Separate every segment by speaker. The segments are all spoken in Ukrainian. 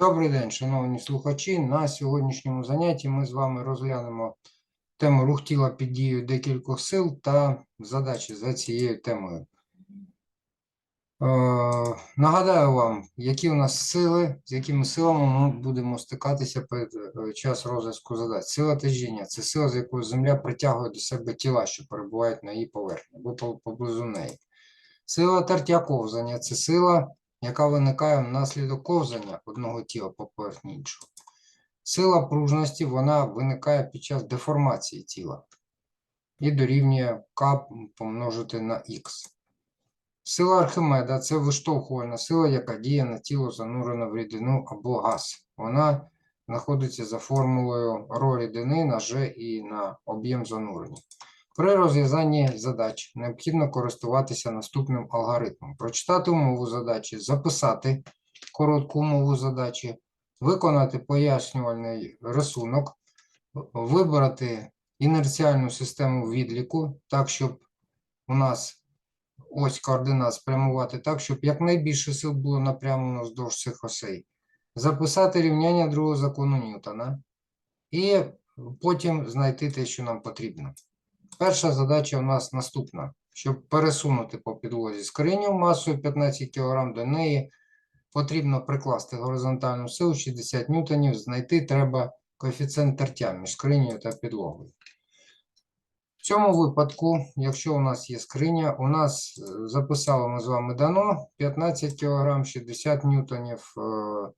Speaker 1: Добрий день, шановні слухачі. На сьогоднішньому занятті ми з вами розглянемо тему рух тіла під дією декількох сил та задачі за цією темою. Е, нагадаю вам, які у нас сили, з якими силами ми будемо стикатися під е, час розв'язку задач. Сила тяжіння це сила, з якою Земля притягує до себе тіла, що перебувають на її поверхні або поблизу неї. Сила тертя ковзання це сила, яка виникає внаслідок ковзання одного тіла по поверхні іншого. Сила пружності вона виникає під час деформації тіла і дорівнює К помножити на Х. Сила Архимеда це виштовхувальна сила, яка діє на тіло занурене в рідину або газ. Вона знаходиться за формулою ро рідини на G і на об'єм занурення. При розв'язанні задач необхідно користуватися наступним алгоритмом: прочитати умову задачі, записати коротку умову задачі, виконати пояснювальний рисунок, вибрати інерціальну систему відліку, так, щоб у нас ось координат спрямувати так, щоб якнайбільше сил було напрямлено вздовж цих осей, записати рівняння другого закону Ньютона і потім знайти те, що нам потрібно. Перша задача у нас наступна. Щоб пересунути по підлозі скриню масою 15 кг, до неї потрібно прикласти горизонтальну силу 60 ньютонів, знайти треба коефіцієнт тертя між скринею та підлогою. В цьому випадку, якщо у нас є скриня, у нас е, записали ми з вами дано 15 кг, 60 ньютонів. е,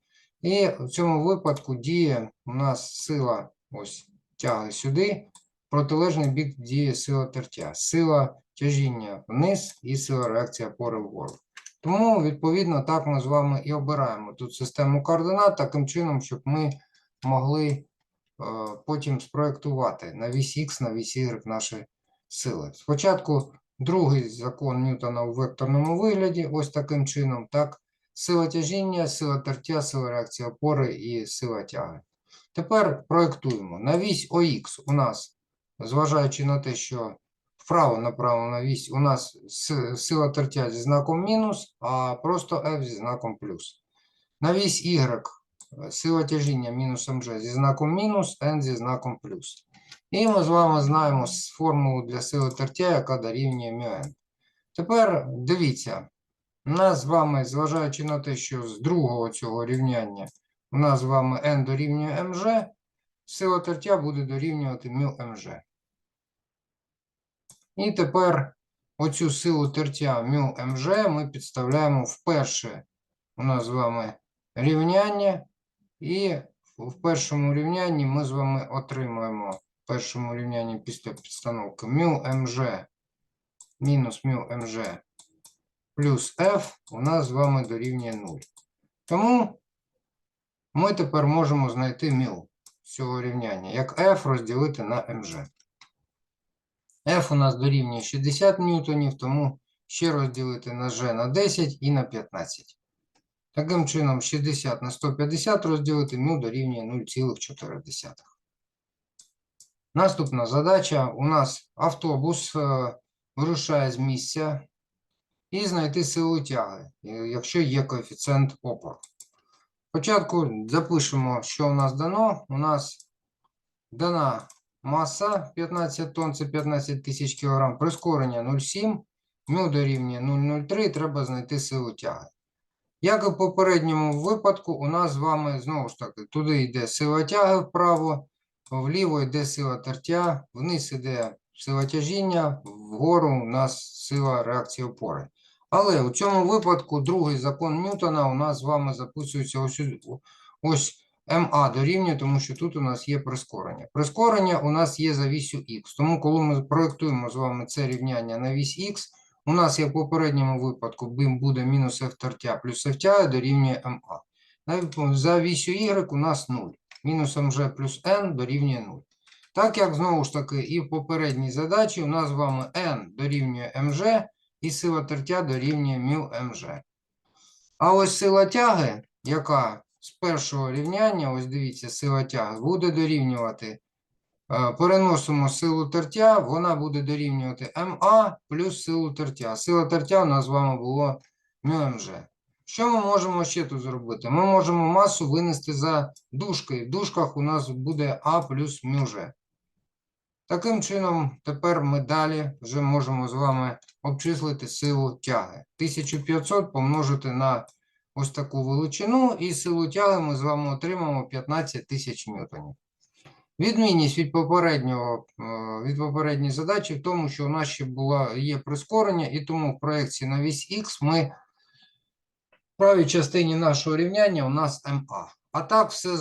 Speaker 1: І в цьому випадку діє у нас сила ось тяги сюди, протилежний бік діє сила тертя, сила тяжіння вниз і сила реакції опори вгору. Тому, відповідно, так ми з вами і обираємо тут систему координат таким чином, щоб ми могли е, потім спроектувати на вісь Х, на вісь Y наші сили. Спочатку другий закон Ньютона у векторному вигляді, ось таким чином, так, сила тяжіння, сила тертя, сила реакції опори і сила тяги. Тепер проєктуємо. На вісь ОХ у нас, зважаючи на те, що вправо направо на вісь у нас сила тертя зі знаком мінус, а просто F зі знаком плюс. На вісь Y е, сила тяжіння мінус МЖ зі знаком мінус, N зі знаком плюс. І ми з вами знаємо формулу для сили тертя, яка дорівнює μn. Тепер дивіться, у нас з вами, зважаючи на те, що з другого цього рівняння у нас з вами n дорівнює mg, сила тертя буде дорівнювати μmg. І тепер оцю силу тертя μmg ми підставляємо в перше у нас з вами рівняння. І в першому рівнянні ми з вами отримаємо в першому рівнянні після підстановки μmg мінус μmg плюс f у нас з вами дорівнює 0. Тому ми тепер можемо знайти μ цього рівняння, як f розділити на mg. F у нас дорівнює 60 ньютонів, тому ще розділити на g на 10 і на 15. Таким чином, 60 на 150 розділити μ дорівнює 0,4. Наступна задача. У нас автобус е, вирушає з місця і знайти силу тяги, якщо є коефіцієнт опору. Спочатку запишемо, що у нас дано. У нас дана маса 15 тонн, це 15 тисяч кг, прискорення 0,7, μ дорівнює 0,03, треба знайти силу тяги. Як і в попередньому випадку, у нас з вами знову ж таки туди йде сила тяги вправо, вліво йде сила тертя, вниз йде сила тяжіння, вгору у нас сила реакції опори. Але у цьому випадку другий закон Ньютона у нас з вами записується ось, ось МА дорівнює, тому що тут у нас є прискорення. Прискорення у нас є за вісю Х. Тому, коли ми проєктуємо з вами це рівняння на вісь Х, у нас, як в попередньому випадку, буде мінус f тертя плюс f дорівнює МА. За вісю Y у нас 0. Мінус mg плюс n дорівнює 0. Так як знову ж таки і в попередній задачі у нас з вами n дорівнює mg і сила тертя дорівнює μmg. А ось сила тяги, яка з першого рівняння, ось дивіться, сила тяги, буде дорівнювати. е, Переносимо силу тертя, вона буде дорівнювати МА плюс силу тертя. Сила тертя у нас з вами було μmg. Що ми можемо ще тут зробити? Ми можемо масу винести за дужки. В дужках у нас буде А плюс мюже. Таким чином, тепер ми далі вже можемо з вами обчислити силу тяги. 1500 помножити на ось таку величину, і силу тяги ми з вами отримаємо 15 тисяч ньютонів. Відмінність від попереднього, е, від попередньої задачі в тому, що у нас ще було, є прискорення, і тому в проєкції на вісь Х ми в правій частині нашого рівняння у нас МА. А так все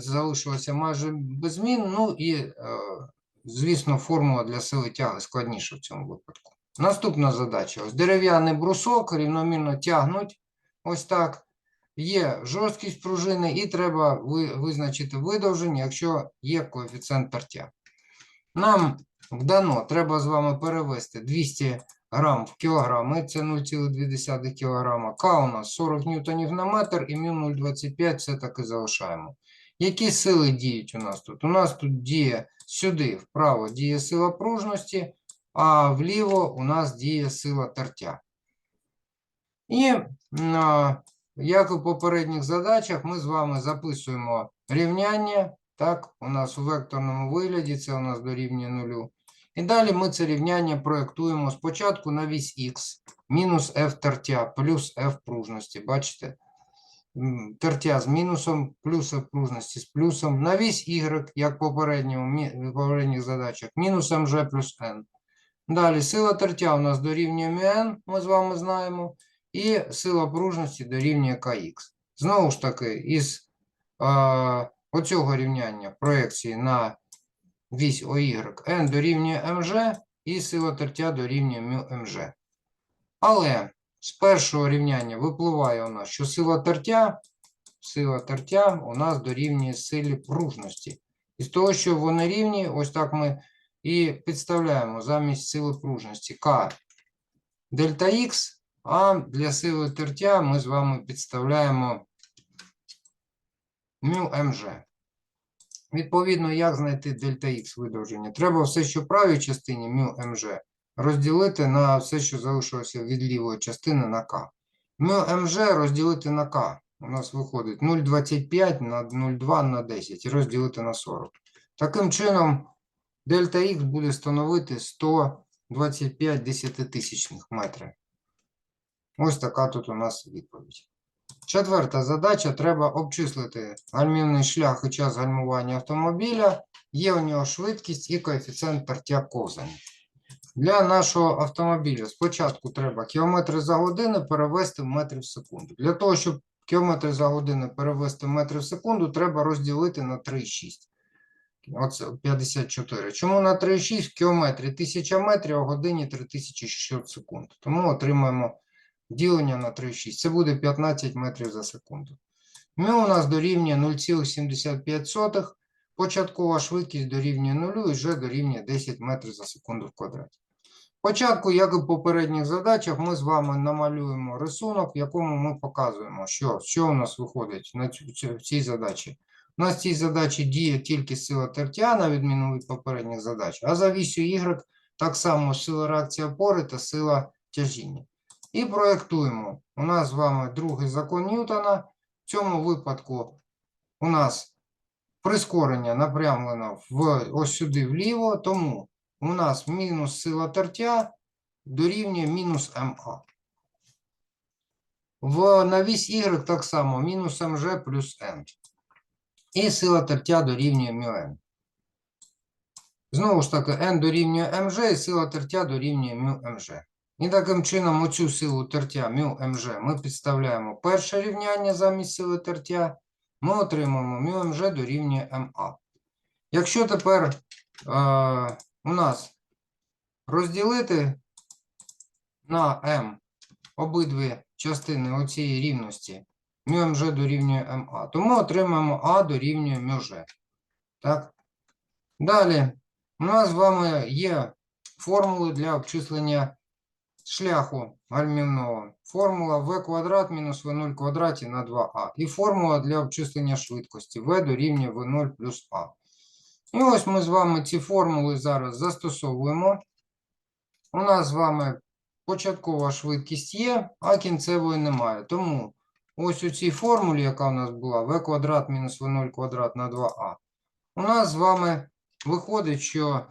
Speaker 1: залишилося майже без змін. Ну і, е, звісно, формула для сили тяги складніша в цьому випадку. Наступна задача. Ось дерев'яний брусок рівномірно тягнуть. Ось так. Є жорсткість пружини, і треба визначити видовження, якщо є коефіцієнт тертя. Нам вдано треба з вами перевести 200 грам в кілограми, це 0,2 кілограма. К у нас 40 ньютонів на метр і мю 0,25, це так і залишаємо. Які сили діють у нас тут? У нас тут діє сюди, вправо діє сила пружності, а вліво у нас діє сила тертя. І як і в попередніх задачах, ми з вами записуємо рівняння. Так, у нас у векторному вигляді це у нас дорівнює нулю. І далі ми це рівняння проєктуємо спочатку на вісь х мінус f тертя плюс f пружності. Бачите? Тертя з мінусом, плюс пружності з плюсом. На вісь y, як в попередніх задачах, мінус mg плюс n. Далі сила тертя у нас дорівнює μn, ми з вами знаємо, і сила пружності дорівнює kx. Знову ж таки, із е, оцього рівняння проекції на вісь OY n дорівнює mg і сила тертя дорівнює μmg. Але з першого рівняння випливає у нас, що сила тертя, сила тертя у нас дорівнює силі пружності. І з того, що вони рівні, ось так ми і підставляємо замість сили пружності К дельта Х, а для сили тертя ми з вами підставляємо μ МЖ. Відповідно, як знайти дельта Х видовження? Треба все, що в правій частині μ МЖ, розділити на все, що залишилося від лівої частини на К. μ МЖ розділити на К. У нас виходить 0,25 на 0,2 на 10 і розділити на 40. Таким чином, дельта Х буде становити 125 десятитисячних метрів. Ось така тут у нас відповідь. Четверта задача. Треба обчислити гальмівний шлях і час гальмування автомобіля. Є у нього швидкість і коефіцієнт тертя ковзання. Для нашого автомобіля спочатку треба кілометри за годину перевести в метри в секунду. Для того, щоб кілометри за годину перевести в метри в секунду, треба розділити на 3,6. Оце 54. Чому на 3,6 в кілометрі 1000 метрів, а в годині 3600 секунд. Тому отримаємо ділення на 3,6. Це буде 15 метрів за секунду. Ми у нас дорівнює 0,75. Початкова швидкість дорівнює 0 і вже дорівнює 10 метрів за секунду в квадраті. Спочатку, як і в попередніх задачах, ми з вами намалюємо рисунок, в якому ми показуємо, що, що у нас виходить на цю, в цій задачі. У нас в цій задачі діє тільки сила тертя, на відміну від попередніх задач, а за вісю Y так само сила реакції опори та сила тяжіння. І проєктуємо. У нас з вами другий закон Ньютона. В цьому випадку у нас прискорення напрямлено в ось сюди вліво, тому у нас мінус сила тертя дорівнює мінус МА. В на вісь Y так само мінус МЖ плюс М. І сила тертя дорівнює μn. Знову ж таки, N дорівнює МЖ, і сила тертя дорівнює μmж. І таким чином, оцю силу тертя μmж ми підставляємо перше рівняння замість сили тертя ми отримаємо μmж дорівнює ма. Якщо тепер е, у нас розділити на М обидві частини оцієї рівності μmж дорівнює ма, то ми отримаємо А дорівнює μж. Так? Далі, у нас з вами є формули для обчислення шляху гальмівного. Формула v квадрат мінус v0 квадраті на 2a. І формула для обчислення швидкості v дорівнює v0 плюс a. І ось ми з вами ці формули зараз застосовуємо. У нас з вами початкова швидкість є, а кінцевої немає. Тому ось у цій формулі, яка у нас була, v квадрат мінус v0 квадрат на 2а, у нас з вами виходить, що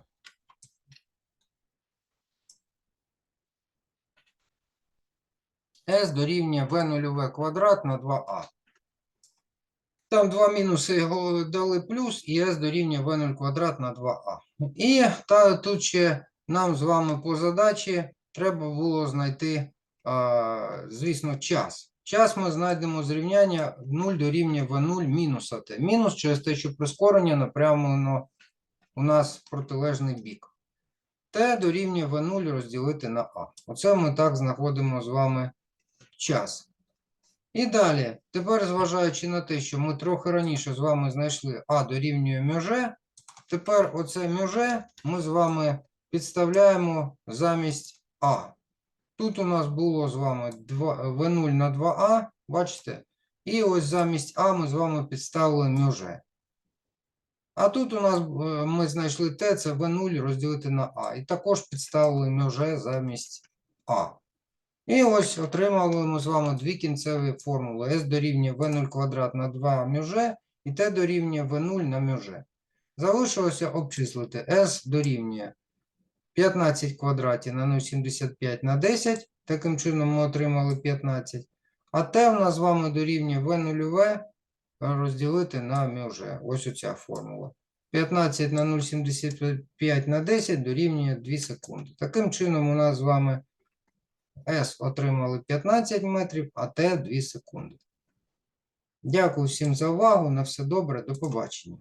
Speaker 1: s дорівнює v0 квадрат на 2а. Там два мінуси його дали плюс, і s дорівнює v0 квадрат на 2а. І та, тут ще нам з вами по задачі треба було знайти, а, звісно, час. Час ми знайдемо з рівняння 0 дорівнює v0 мінус at. Мінус через те, що прискорення напрямлено у нас в протилежний бік. T дорівнює v0 розділити на a. Оце ми так знаходимо з вами час. І далі, тепер зважаючи на те, що ми трохи раніше з вами знайшли а дорівнює мюже, тепер оце мюже ми з вами підставляємо замість а. Тут у нас було з вами 2, v0 на 2а, бачите? І ось замість а ми з вами підставили мюже. А тут у нас е, ми знайшли t, це v0 розділити на а. І також підставили мюже замість а. І ось отримали ми з вами дві кінцеві формули. S дорівнює v0 квадрат на 2 мюже і t дорівнює v0 на мюже. Залишилося обчислити. S дорівнює 15 в квадраті на 0,75 на 10. Таким чином ми отримали 15. А t у нас з вами дорівнює v0 розділити на мюже. Ось оця формула. 15 на 0,75 на 10 дорівнює 2 секунди. Таким чином у нас з вами S отримали 15 метрів, а Т 2 секунди. Дякую всім за увагу. На все добре. До побачення.